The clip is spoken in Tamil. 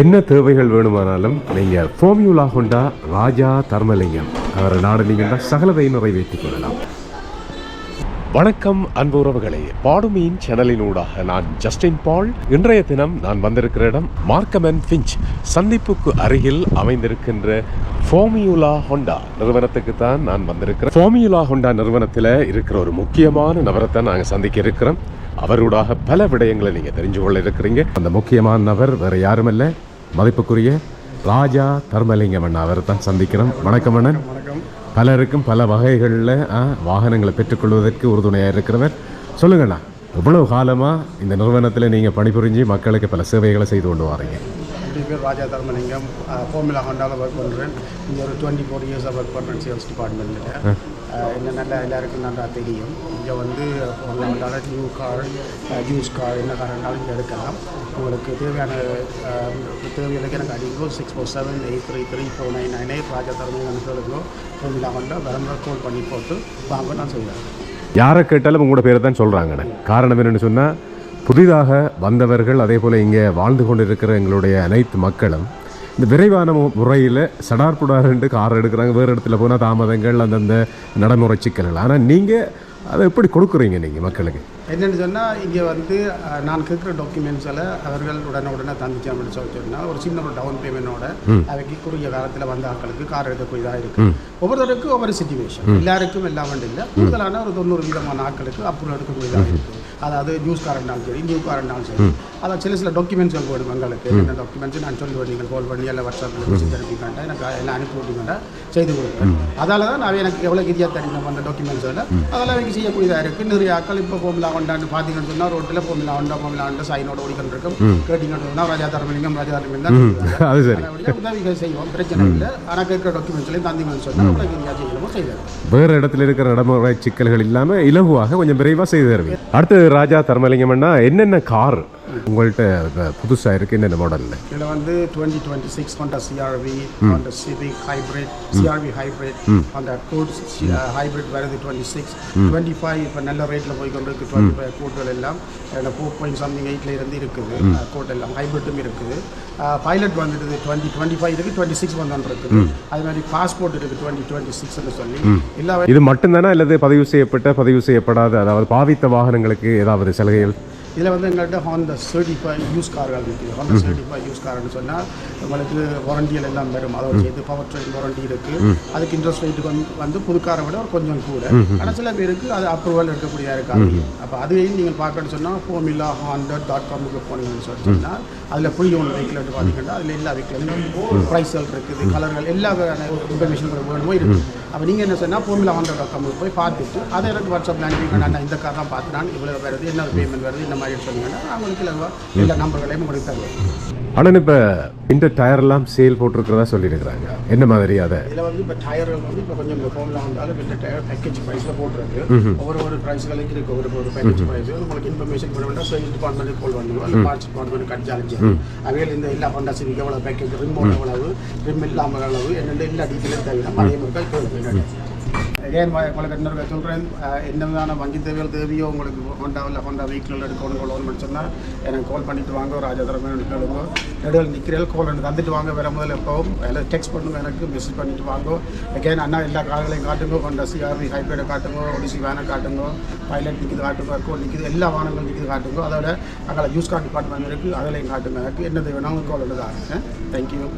என்ன தேவைகள் வேணுமானாலும் நீங்கள் ஃபோமியூலா கொண்டா ராஜா தர்மலிங்கம் அவரை நாடுனீங்கன்னா சகலதையும் நிறைவேற்றிக் கொள்ளலாம். வணக்கம் அன்பு உறவுகளே. பாடுமீன் சேனலினூடாக நான் ஜஸ்டின் பால். இன்றைய தினம் நான் வந்திருக்கிற இடம் மார்க்கம் அண்ட் ஃபிஞ்ச். சந்திப்புக்கு அருகில் அமைந்திருக்கின்ற ஃபோமியூலா ஹோண்டா நிறுவனத்துக்கு தான் நான் வந்திருக்கிறேன். ஃபோமியூலா ஹோண்டா நிறுவனத்தில் இருக்கிற ஒரு முக்கியமான நபரை நாங்கள் சந்திக்க இருக்கிறோம். அவரூடாக பல விடயங்களை நீங்கள் தெரிஞ்சு கொள்ள இருக்கிறீங்க அந்த முக்கியமான நபர் வேற யாரும் இல்லை மதிப்புக்குரிய ராஜா தர்மலிங்கம் அண்ணா அவரை தான் சந்திக்கிறோம். வணக்கம் அண்ணன். பலருக்கும் பல வகைகளில் வாகனங்களை பெற்றுக்கொள்வதற்கு உறுதுணையாக இருக்கிறவர். சொல்லுங்கண்ணா இவ்வளவு காலமாக இந்த நிறுவனத்தில் நீங்கள் பணிபுரிஞ்சு மக்களுக்கு பல சேவைகளை செய்து கொண்டு வரீங்க? என்னுடைய பேர் ராஜா தர்மலிங்கம். ஃபோர்முலா ஹோண்டாவில் ஒர்க் பண்ணுறேன் இங்கே ஒரு டுவெண்ட்டி ஃபோர் இயர்ஸாக ஒர்க் பண்ணுறேன் சேல்ஸ் டிபார்ட்மெண்ட்டில் என்ன நல்லா எல்லாருக்கும் நல்லா தெரியும். இங்கே வந்து formula new car use car என்ன கார் இருந்தாலும் இங்கே எடுக்கலாம். உங்களுக்கு தேவையான அஹ், தேவைகளுக்கு எனக்கு அடிக்கோ six four seven eight three three four nine nine eight Raja Dharmalingam சொல்லுங்க ஃபோர்முலா ஹோண்டா வரம்பு கோல் பண்ணி போட்டு வாங்க நான் சொல்கிறேன் யாரை கேட்டாலும் உங்களோட பேரை தான் சொல்கிறாங்கண்ணே காரணம் என்னென்னு சொன்னால் புதிதாக வந்தவர்கள் அதே போல் இங்கே வாழ்ந்து கொண்டிருக்கிற எங்களுடைய அனைத்து மக்களும் இந்த விரைவான மு- முறையில் சடார்புடார்ன்ட்டு கார் எடுக்கிறாங்க. வேறு இடத்துல போனால் தாமதங்கள் அந்தந்த நடைமுறை சிக்கல்கள் ஆனால் நீங்கள் அதை எப்படி கொடுக்குறீங்க நீங்கள் மக்களுக்கு? என்னென்னு சொன்னால் இங்கே வந்து நான் கேட்குற டாக்குமெண்ட்ஸில் அவர்கள் உடனே உடனே தந்துச்சு அப்படின்னு சொல்லி சொன்னால் ஒரு சின்ன ஒரு டவுன் பேமெண்டோட அவைக்கு குறுகிய காலத்தில் வந்த ஆட்களுக்கு கார் எடுக்கக்கூடியதாக இருக்குது ஒவ்வொருத்தருக்கும் ஒவ்வொரு சுச்சுவேஷன் எல்லாருக்கும் எல்லாம் வந்து இல்லை. கூடுதலான ஒரு தொண்ணூறு விதமான ஆட்களுக்கு அப்புறம் எடுக்கக்கூடியதாக இருக்குது அதாவது நியூஸ் கார் இருந்தாலும் சரி நியூ கார் இருந்தாலும் சரி. அதான் சில சில டாக்குமெண்ட்ஸ் வேணும் எங்களுக்கு. என்ன டாக்குமெண்ட்ஸ் நான் சொல்லுவேன் நீங்கள் கால் பண்ணி எல்லாம் வாட்ஸ்அப்பில் மெசேஜ் அனுப்பிக்கண்டா எனக்கு எல்லாம் அனுப்பி விட்டீங்கன்னா செய்து கொடுப்பேன். அதால தான் நான் எனக்கு எவ்வளோ ஈஸியாக தெரியும் அந்த டாக்குமெண்ட்ஸ் அதெல்லாம் எனக்கு செய்யக்கூடியதாக இருக்குது நிறைய ஆட்கள் இப்போ ஃபோமிலா ஹோண்டான்னு பார்த்தீங்கன்னு சொன்னால் ரோட்டில் ஃபோமிலா ஹோண்டா ஃபோமிலா ஹோண்டா சைனோட ஓடிக்கிட்டு இருக்கும் கேட்டிங்கன்னு சொன்னால் ராஜா தர்மலிங்கம் ராஜா தர்மலிங்கம். அது சரி. உதவிகள் செய்வோம். பிரச்சனை இல்லை. ஆனால் கேட்குற டாக்குமெண்ட்ஸ்லையும் தந்தீங்கன்னு சொன்னால் செய்யணுமோ செய்வேன் வேறு இடத்துல இருக்கிற நடைமுறை சிக்கல்கள் இல்லாமல் இலகுவாக கொஞ்சம் விரைவாக செய்து தருவீங்க. அடுத்து ராஜா தர்மலிங்கம்னா என்னென்ன கார் உங்கள்கிட்ட புதுசாக இருக்குது என்னென்ன மாடலில் இதில் வந்து twenty twenty six Honda C R V Honda Civic hybrid C R V hybrid Honda code hybrid வருது டுவெண்ட்டி சிக்ஸ் டுவெண்ட்டி ஃபைவ் இப்போ நல்ல ரேட்டில் போய் கொண்டு இருக்கு டுவெண்ட்டி ஃபைவ் கோட்கள் எல்லாம். ஃபோர் பாயிண்ட் சம்திங் எயிட்டில் இருந்து இருக்குது. கோட் எல்லாம். ஹைப்ரிட்டும் இருக்குது. பைலட் வந்துட்டு டுவெண்ட்டி டுவெண்ட்டி ஃபைவ் இருக்குது டுவெண்ட்டி சிக்ஸ் வந்து இருக்குது அது மாதிரி பாஸ்போர்ட் இருக்குது டுவெண்ட்டி டுவெண்ட்டி சிக்ஸ்னு சொல்லி. எல்லா இது மட்டும்தானா? அல்லது பதிவு செய்யப்பட்ட பதிவு செய்யப்படாத அதாவது பாவித்த வாகனங்களுக்கு ஏதாவது சலுகைகள்? இதில் வந்து எங்கள்கிட்ட ஹாண்டா சர்டிஃபை யூஸ் கார்கள் இருக்குது. ஹாண்டா சர்டிஃபை யூஸ் கார்னு சொன்னால் உங்களுக்கு வாரண்டிகள் எல்லாம் வரும். அதோட சேர்த்து பவர் ட்ரெயின் வாரண்டி இருக்குது அதுக்கு இன்ட்ரெஸ்ட் ரேட்டுக்கு வந்து வந்து புது காரை விட கொஞ்சம் கூட. ஆனால் சில பேருக்கு அது அப்ரூவல் இருக்கக்கூடியதாக இருக்காது. அப்போ அதுவையும் நீங்கள் பார்க்கணும்னு சொன்னால் ஃபோமில்லா ஹாண்டா டாட் காமுக்கு போனீங்கன்னு சொல்லி சொன்னால் அதில் ப்ரீ ஓன் வெஹிக்கிள் எடுத்து பார்த்தீங்கன்னா அதில் எல்லா வெஹிக்கிளும் ப்ரைஸ்கள் இருக்குது கலர்கள் எல்லா வகையான இன்ஃபர்மேஷன் வேணுமோ இருக்குது அப்போ நீங்கள் என்ன சொன்னால் ஃபோமில்லா ஹாண்டா டாட் காமுக்கு போய் பார்த்துட்டு அதை எனக்கு வாட்ஸ்அப்பில் அனுப்பி நான் இந்த கார் தான் பார்த்து நான் இவ்வளோ வருது என்ன பேமெண்ட் வருது இந்த மாதிரி சொன்னீங்கன்னா எல்லா நம்பர்களையும் உங்களுக்கு தருவேன் ஆனால் இப்போ இந்த டயர்லாம் சேல் போட்டிருக்கிறதா சொல்லியிருக்கிறாங்க. என்ன மாதிரி அதை? இதில் வந்து இப்போ டயர்கள் வந்து இப்போ கொஞ்சம் இந்த வந்தாலும் இந்த டயர் பேக்கேஜ் ப்ரைஸில் போட்டுருக்கு. ஒவ்வொரு ஒரு ப்ரைஸ்களுக்கு இருக்குது ஒரு ஒரு பேக்கேஜ் ப்ரைஸ் உங்களுக்கு இன்ஃபர்மேஷன் பண்ண வேண்டாம். சர்வீஸ் டிபார்ட்மெண்ட் கால் பண்ணுவோம் அந்த பார்ட்ஸ் டிபார்ட்மெண்ட் கட்சாலிச்சு அவையில் இந்த எல்லா ஹோண்டா சிவிக்கு எவ்வளோ பேக்கேஜ் ரிமோட் எவ்வளவு ரிம் இல்லாமல் அளவு என்னென்ன எல்லா டீட்டெயிலும் தேவையான அதே மாதிரி ஏன் உங்களுக்கு இன்னொரு சொல்கிறேன் என்ன வங்கி தேவைகள் தேவையோ உங்களுக்கு ஹோண்டா இல்லை ஹோண்டா வெஹிக்கிள் எடுக்கணும் கொள்ளணும்னு சொன்னால் எனக்கு கால் பண்ணிட்டு வாங்க. ஒரு ராஜதரமன் கேளுங்க. நடுவில் நிற்கிறேன் கால் பண்ணி தந்துட்டு வாங்க. வேறு முதல்ல எப்போவும். எல்லாம் டெக்ஸ்ட் பண்ணுங்க எனக்கு. மெசேஜ் பண்ணிட்டு வாங்க. அகேன் அண்ணா எல்லா கார்களையும் காட்டுங்க. ஹோண்டா சிஆர்வி ஹைப்ரிடை காட்டுங்க. ஒடிசி வேனை காட்டுங்க. பைலட் நிற்கிது காட்டுங்க. கோல் நிற்கிது எல்லா வாகனங்களும் நிற்கிது காட்டுங்க. அதோட அங்கே யூஸ் கார் டிபார்ட்மெண்ட் இருக்குது அதிலையும் காட்டுங்க. எனக்கு என்னது வேணாலும் கால் எடுத்து தேங்க்யூ